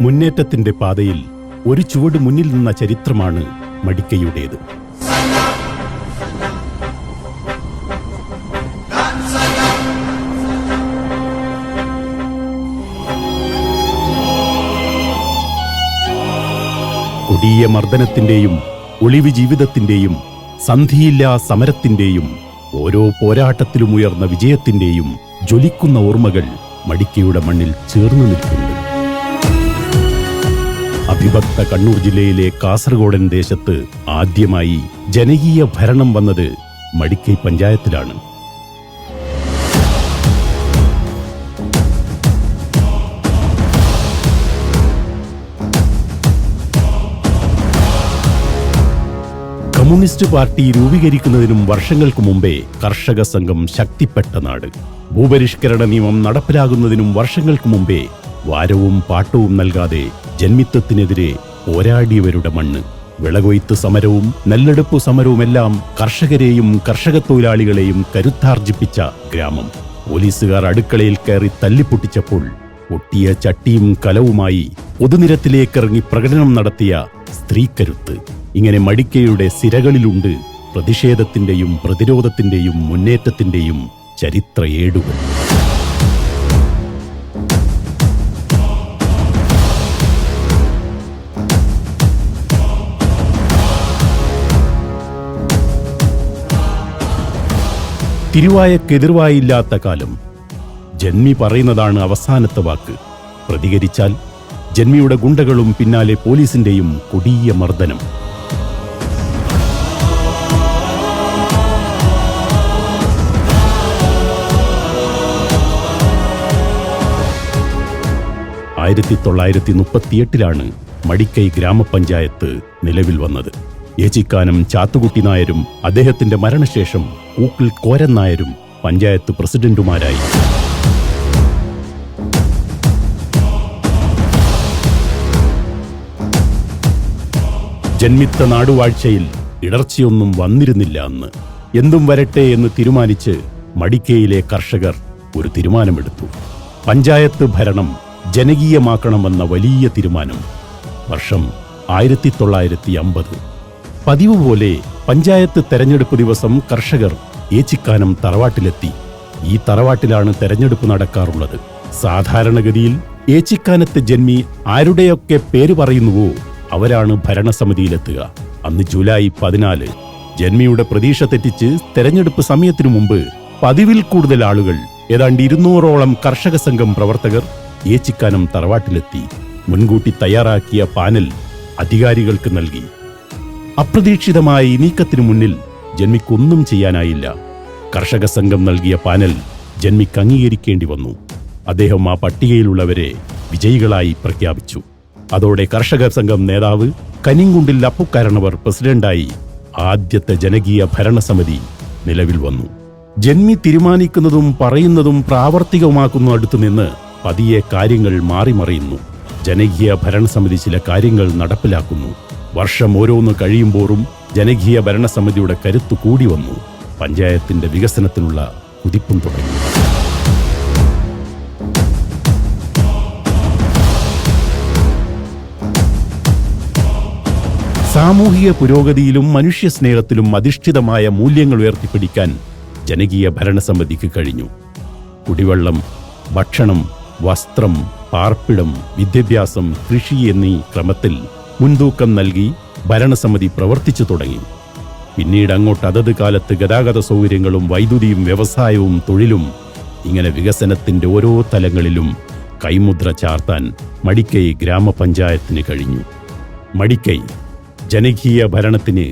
മുന്നേറ്റത്തിന്റെ പാതയിൽ ഒരു ചുവട് മുന്നിൽ നിന്ന ചരിത്രമാണ് മടിക്കയുടേത്. കൊടിയ മർദ്ദനത്തിന്റെയും ഒളിവ് ജീവിതത്തിന്റെയും സന്ധിയില്ലാ സമരത്തിന്റെയും ഓരോ പോരാട്ടത്തിലും ഉയർന്ന വിജയത്തിന്റെയും ജ്വലിക്കുന്ന ഓർമ്മകൾ മടിക്കയുടെ മണ്ണിൽ ചേർന്നു നിൽക്കുന്നു. അഭിഭക്ത കണ്ണൂർ ജില്ലയിലെ കാസർഗോഡൻ ദേശത്ത് ആദ്യമായി ജനകീയ ഭരണം വന്നത് മടിക്കൈ പഞ്ചായത്തിലാണ്. കമ്മ്യൂണിസ്റ്റ് പാർട്ടി രൂപീകരിക്കുന്നതിനും വർഷങ്ങൾക്ക് മുമ്പേ കർഷക സംഘം ശക്തിപ്പെട്ട നാട്. ഭൂപരിഷ്കരണ നിയമം നടപ്പിലാകുന്നതിനും വർഷങ്ങൾക്ക് മുമ്പേ വാരവും പാട്ടവും നൽകാതെ ജന്മിത്വത്തിനെതിരെ പോരാടിയവരുടെ മണ്ണ്. വിളകൊയ്ത്ത് സമരവും നെല്ലെടുപ്പു സമരവുമെല്ലാം കർഷകരെയും കർഷക തൊഴിലാളികളെയും കരുത്താർജിപ്പിച്ച ഗ്രാമം. പോലീസുകാർ അടുക്കളയിൽ കയറി തല്ലിപ്പൊട്ടിച്ചപ്പോൾ ഒട്ടിയ ചട്ടിയും കലവുമായി പൊതുനിരത്തിലേക്കിറങ്ങി പ്രകടനം നടത്തിയ സ്ത്രീകരുത്ത് ഇങ്ങനെ മടിക്കയുടെ സിരകളിലുണ്ട് പ്രതിഷേധത്തിന്റെയും പ്രതിരോധത്തിന്റെയും മുന്നേറ്റത്തിന്റെയും ചരിത്ര ഏടുകൾ തിരുവായക്കെതിർവായില്ലാത്ത കാലം. ജന്മി പറയുന്നതാണ് അവസാനത്തെ വാക്ക്. പ്രതികരിച്ചാൽ ജന്മിയുടെ ഗുണ്ടകളും പിന്നാലെ പോലീസിന്റെയും കൊടിയ മർദ്ദനം. ആയിരത്തി തൊള്ളായിരത്തി മുപ്പത്തിയെട്ടിലാണ് മടിക്കൈ ഗ്രാമപഞ്ചായത്ത് നിലവിൽ വന്നത്. ഏച്ചിക്കാനം ചാത്തുകുട്ടി നായരും അദ്ദേഹത്തിന്റെ മരണശേഷം കൂക്കിൽ കോരൻ നായരും പഞ്ചായത്ത് പ്രസിഡന്റുമാരായി. ജന്മിത്ത നാടുവാഴ്ചയിൽ ഇടർച്ചയൊന്നും വന്നിരുന്നില്ല അന്ന്. എന്തും വരട്ടെ എന്ന് തീരുമാനിച്ച് മടിക്കയിലെ കർഷകർ ഒരു തീരുമാനമെടുത്തു. പഞ്ചായത്ത് ഭരണം ജനകീയമാക്കണമെന്ന വലിയ തീരുമാനം വർഷം ആയിരത്തി തൊള്ളായിരത്തി അമ്പത് പതിവ് പോലെ പഞ്ചായത്ത് തെരഞ്ഞെടുപ്പ് ദിവസം കർഷകർ ഏച്ചിക്കാനം തറവാട്ടിലെത്തി. ഈ തറവാട്ടിലാണ് തെരഞ്ഞെടുപ്പ് നടക്കാറുള്ളത്. സാധാരണഗതിയിൽ ഏച്ചിക്കാനത്തെ ജന്മി ആരുടെയൊക്കെ പേര് പറയുന്നുവോ അവരാണ് ഭരണസമിതിയിലെത്തുക. അന്ന് ജൂലൈ പതിനാല് ജന്മിയുടെ പ്രതീക്ഷ തെറ്റിച്ച് തെരഞ്ഞെടുപ്പ് സമയത്തിനു മുമ്പ് പതിവിൽ കൂടുതൽ ആളുകൾ ഏതാണ്ട് ഇരുന്നൂറോളം കർഷക സംഘം പ്രവർത്തകർ ഏച്ചിക്കാനം തറവാട്ടിലെത്തി. മുൻകൂട്ടി തയ്യാറാക്കിയ പാനൽ അധികാരികൾക്ക് നൽകി. അപ്രതീക്ഷിതമായ ഈ നീക്കത്തിനു മുന്നിൽ ജന്മിക്കൊന്നും ചെയ്യാനായില്ല. കർഷക സംഘം നൽകിയ പാനൽ ജന്മിക്ക് അംഗീകരിക്കേണ്ടി വന്നു. അദ്ദേഹം ആ പട്ടികയിലുള്ളവരെ വിജയികളായി പ്രഖ്യാപിച്ചു. അതോടെ കർഷക സംഘം നേതാവ് കനിങ്കുണ്ടിൽ അപ്പുക്കാരണവർ പ്രസിഡന്റായി ആദ്യത്തെ ജനകീയ ഭരണസമിതി നിലവിൽ വന്നു. ജന്മി തീരുമാനിക്കുന്നതും പറയുന്നതും പ്രാവർത്തികമാക്കുന്ന അടുത്തു നിന്ന് പതിയെ കാര്യങ്ങൾ മാറിമറിയുന്നു. ജനകീയ ഭരണസമിതി ചില കാര്യങ്ങൾ നടപ്പിലാക്കുന്നു. വർഷം ഓരോന്ന് കഴിയുമ്പോഴും ജനകീയ ഭരണസമിതിയുടെ കരുത്തു കൂടി വന്നു. പഞ്ചായത്തിന്റെ വികസനത്തിനുള്ള കുതിപ്പും തുടങ്ങി. സാമൂഹിക പുരോഗതിയിലും മനുഷ്യസ്നേഹത്തിലും അധിഷ്ഠിതമായ മൂല്യങ്ങൾ ഉയർത്തിപ്പിടിക്കാൻ ജനകീയ ഭരണസമിതിക്ക് കഴിഞ്ഞു. കുടിവെള്ളം ഭക്ഷണം വസ്ത്രം പാർപ്പിടം വിദ്യാഭ്യാസം കൃഷി എന്നീ ക്രമത്തിൽ മുൻതൂക്കം നൽകി ഭരണസമിതി പ്രവർത്തിച്ചു തുടങ്ങി. പിന്നീട് അങ്ങോട്ട് അതത് കാലത്ത് ഗതാഗത സൗകര്യങ്ങളും വൈദ്യുതിയും വ്യവസായവും തൊഴിലും ഇങ്ങനെ വികസനത്തിന്റെ ഓരോ തലങ്ങളിലും കൈമുദ്ര ചാർത്താൻ മടിക്കൈ ഗ്രാമപഞ്ചായത്തിന് കഴിഞ്ഞു. മടിക്കൈ ജനകീയ ഭരണത്തിന്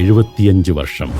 എഴുപത്തിയഞ്ച് വർഷം.